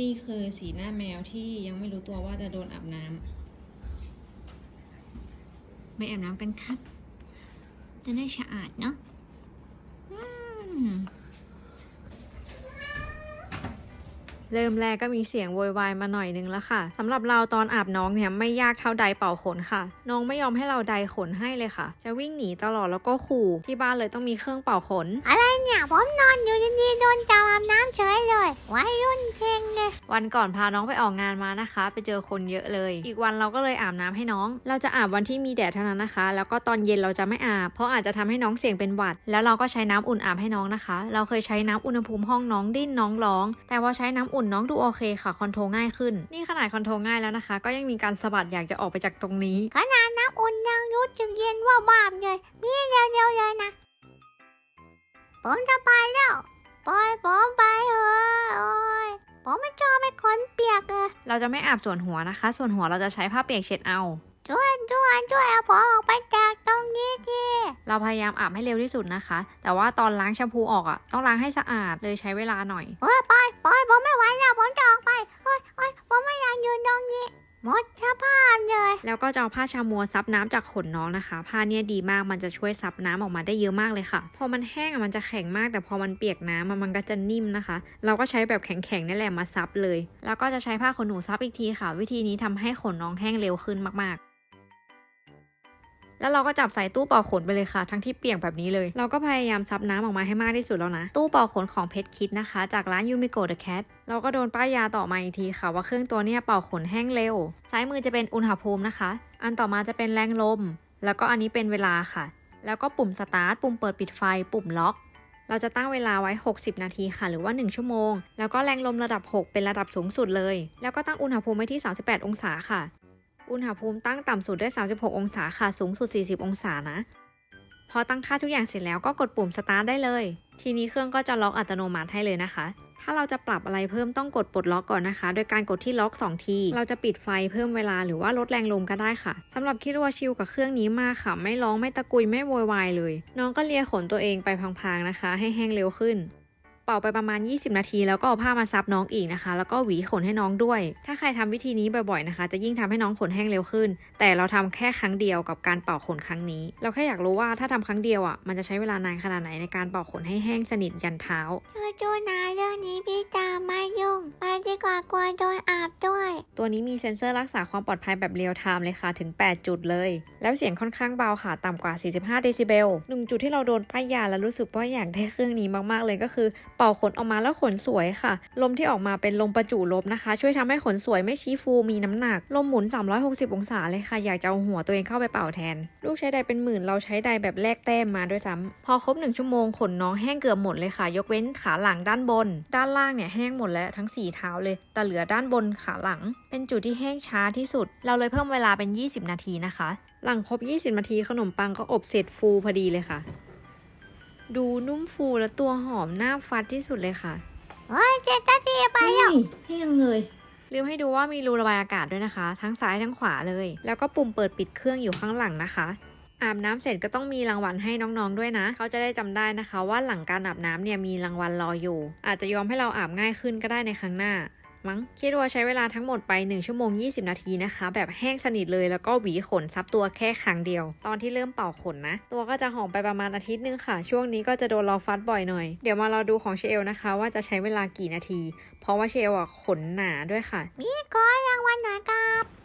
นี่คือสีหน้าแมวที่ยังไม่รู้ตัวว่าจะโดนอาบน้ำไม่อาบน้ำกันครับ จะได้สะอาดเนาะอืม เริ่มแรกก็มีเสียงโวยวายมาหน่อยนึงแล้วค่ะสำหรับเราตอนอาบน้องเนี่ยไม่ยากเท่าไดร์เป่าขนค่ะ น้องไม่ยอมให้เราไดร์ขนให้เลยค่ะ จะวิ่งหนีตลอดแล้วก็ขู่ที่บ้านเลยต้องมีเครื่องเป่าขนเนี่ยผมนอนอยู่ดีๆโดนจับอาบน้ำเฉยเลยวัยรุ่นเก่งเลยวันก่อนพาน้องไปออกงานมานะคะ ไปเจอคนเยอะเลย อีกวันเราก็เลยอาบน้ำให้น้อง เราจะอาบวันที่มีแดดเท่านั้นนะคะ แล้วก็ตอนเย็นเราจะไม่อาบ เพราะอาจจะทำให้น้องเสี่ยงเป็นหวัด แล้วเราก็ใช้น้ำอุ่นอาบให้น้องนะคะ เราเคยใช้น้ำอุณหภูมิห้องน้องดิ้นน้องร้อง แต่พอใช้น้ำอุ่นน้องดูโอเคค่ะคอนโทรลง่ายขึ้น นี่ขนาดคอนโทรลง่ายแล้วนะคะ ก็ยังมีการสะบัดอยากจะออกไปจากตรงนี้ ขนาดน้ำอุ่นยังรู้จึกเย็นว่าบาปเลยมีเร็วๆเลยนะ ผมจะไปแล้วปล่อยผมไปเถอะโอ้ยผมไม่ชอบเป็นคนเปียกเลยเราจะไม่อาบส่วนหัวนะคะ ส่วนหัวเราจะใช้ผ้าเปียกเช็ดเอา ช่วยช่วยช่วยเอาผมออกไปจากตรงนี้ทีเราพยายามอาบให้เร็วที่สุดนะคะ แต่ว่าตอนล้างแชมพูออกอะ่ะต้องล้างให้สะอาดเลยใช้เวลาหน่อยเฮ้ยปล่อยปล่อยผมไม่ไหวแล้วผมจะออกไปโอ้ยโอ้ยผมไม่อยากอยู่ตรงนี้หมดสภาพเลย แล้วก็จะเอาผ้าชามัวซับน้ำจากขนน้องนะคะ ผ้าเนี่ยดีมากมันจะช่วยซับน้ำออกมาได้เยอะมากเลยค่ะ พอมันแห้งอะมันจะแข็งมาก แต่พอมันเปียกน้ำอะมันก็จะนิ่มนะคะ เราก็ใช้แบบแข็งๆนี่แหละมาซับเลย แล้วก็จะใช้ผ้าขนหนูซับอีกทีค่ะ วิธีนี้ทำให้ขนน้องแห้งเร็วขึ้นมากๆ แล้วเราก็จับใส่ตู้เป่าขนไปเลยค่ะ ทั้งที่เปียกแบบนี้เลย เราก็พยายามซับน้ำออกมาให้มากที่สุดแล้วนะ ตู้เป่าขนของเพชรคิดนะคะ จากร้านยูมิโกะเดอะแคทเราก็โดนป้ายยาต่อมาอีกทีค่ะ ว่าเครื่องตัวเนี้ยเป่าขนแห้งเร็ว ซ้ายมือจะเป็นอุณหภูมินะคะ อันต่อมาจะเป็นแรงลม แล้วก็อันนี้เป็นเวลาค่ะ แล้วก็ปุ่มสตาร์ทปุ่มเปิดปิดไฟ ปุ่มล็อกเราจะตั้งเวลาไว้ 60 นาทีค่ะ หรือว่า 1 ชั่วโมง แล้วก็แรงลมระดับ 6 เป็นระดับสูงสุดเลย แล้วก็ตั้งอุณหภูมิไว้ที่ 38 องศาค่ะ อุณหภูมิตั้งต่ำสุดได้ 36 องศาค่ะ สูงสุด 40 องศานะ พอตั้งค่าทุกอย่างเสร็จแล้วก็กดปุ่มสตาร์ทได้เลย ทีนี้เครื่องก็จะล็อกอัตโนมัติให้เลยนะคะ ถ้าเราจะปรับอะไรเพิ่มต้องกดปลดล็อกก่อนนะคะ โดยการกดที่ล็อก 2 ที เราจะปิดไฟเพิ่มเวลาหรือว่าลดแรงลมก็ได้ค่ะสำหรับคิดว่าชิลกับเครื่องนี้มากค่ะ ไม่ร้องไม่ตะกุยไม่โวยวายเลย น้องก็เลียขนตัวเองไปพลางๆนะคะ ให้แห้งเร็วขึ้น เป่าไปประมาณ 20 นาที แล้วก็เอาผ้ามาซับน้องอีกนะคะ แล้วก็หวีขนให้น้องด้วย ถ้าใครทำวิธีนี้บ่อยๆนะคะ จะยิ่งทำให้น้องขนแห้งเร็วขึ้น แต่เราทำแค่ครั้งเดียวกับการเป่าขนครั้งนี้ เราแค่อยากรู้ว่าถ้าทำครั้งเดียวอะมันจะใช้เวลานานขนาดไหนในการเป่าขนให้แห้งสนิทยันเท้าช่วยจูนาเรื่องนี้พี่ตามไม่ยุ่งไปดีกว่ากลัวโดนอาบด้วย ตัวนี้มีเซ็นเซอร์รักษาความปลอดภัยแบบเรียลไทม์เลยค่ะถึง 8 จุดเลย แล้วเสียงค่อนข้างเบาค่ะต่ำกว่า 45 เดซิเบลหนึ่งจุดที่เราโดนป้ายยาแล้วรู้สึกว่าอยากได้เครื่องนี้มากๆเลยก็คือเป่าขนออกมาแล้วขนสวยค่ะ ลมที่ออกมาเป็นลมประจุลบนะคะ ช่วยทำให้ขนสวยไม่ชี้ฟูมีน้ำหนัก ลมหมุน 360 องศาเลยค่ะ อยากจะเอาหัวตัวเองเข้าไปเป่าแทน ลูกใช้ไดเป็นหมื่นเราใช้ไดแบบแลกแต้มมาด้วยซ้ำพอครบหนึ่งชั่วโมงขนน้องแห้งเกือบหมดเลยค่ะ ยกเว้นขาหลังด้านบน ด้านล่างเนี่ยแห้งหมดแล้วทั้งสี่เท้าเลย แต่เหลือด้านบนขาหลัง เป็นจุดที่แห้งช้าที่สุด เราเลยเพิ่มเวลาเป็น 20 นาทีนะคะ หลังครบ 20 นาทีขนมปังก็อบเสร็จฟูพอดีเลยค่ะ ดูนุ่มฟูและตัวหอมน่าฟัดที่สุดเลยค่ะเฮ้ยเจ็ดนาทีไปแล้วแห้งเลยลืมให้ดูว่ามีรูระบายอากาศด้วยนะคะ ทั้งซ้ายทั้งขวาเลย แล้วก็ปุ่มเปิดปิดเครื่องอยู่ข้างหลังนะคะ อาบน้ำเสร็จก็ต้องมีรางวัลให้น้องๆด้วยนะ เขาจะได้จำได้นะคะ ว่าหลังการอาบน้ำเนี่ยมีรางวัลรออยู่ อาจจะยอมให้เราอาบง่ายขึ้นก็ได้ในครั้งหน้า มั้งคิดว่าใช้เวลาทั้งหมดไป 1 ชั่วโมง 20 นาทีนะคะ แบบแห้งสนิทเลยแล้วก็หวีขนซับตัวแค่ครั้งเดียว ตอนที่เริ่มเป่าขนนะ ตัวก็จะหอมไปประมาณอาทิตย์นึงค่ะ ช่วงนี้ก็จะโดนเราฟัดบ่อยหน่อย เดี๋ยวมารอดูของเชลนะคะว่าจะใช้เวลากี่นาที เพราะว่าเชลอะขนหนาด้วยค่ะ มีขอรางวัลหนกับ